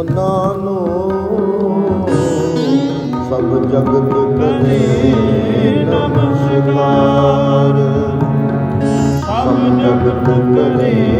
ਉਹਨਾਂ ਨੂੰ ਸਭ ਜਗਤ ਕਰੇ ਨਮਸਕਾਰ। ਸਭ ਜਗਤ ਕਰੇ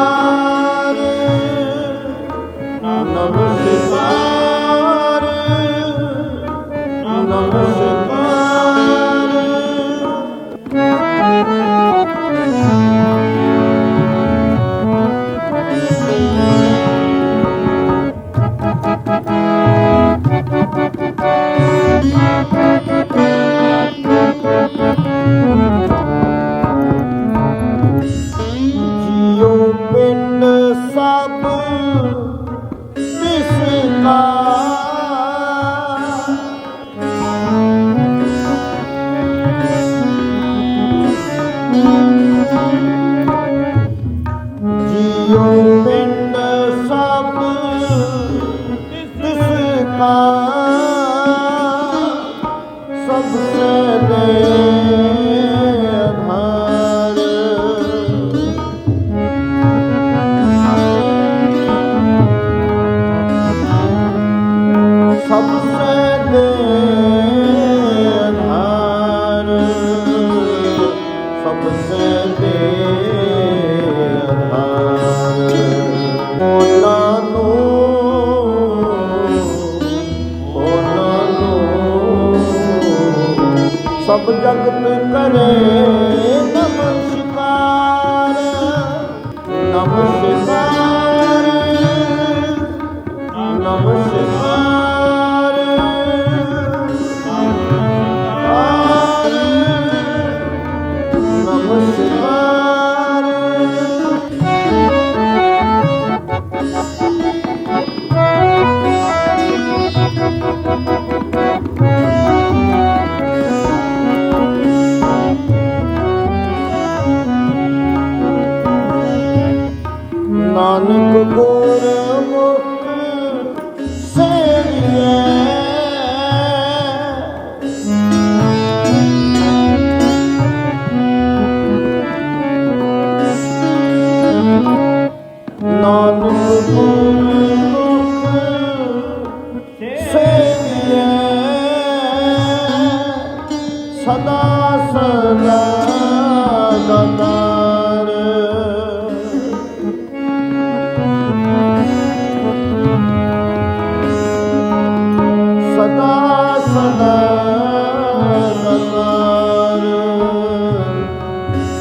ਆਪੂ ਤਿਸ ਕਾ ਸਭ ਜਗਤ ਕਰੇ ਨਮਸਕਾਰ ਨਮਸਕਾਰ ਨਮਸਕਾਰ Namaste.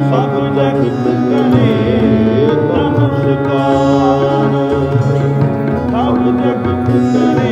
ਸਭ ਜਗਤ ਕਰੇ ਤਨਸਕਾਰ ਸਭ ਜਗਤ ਕਰੇ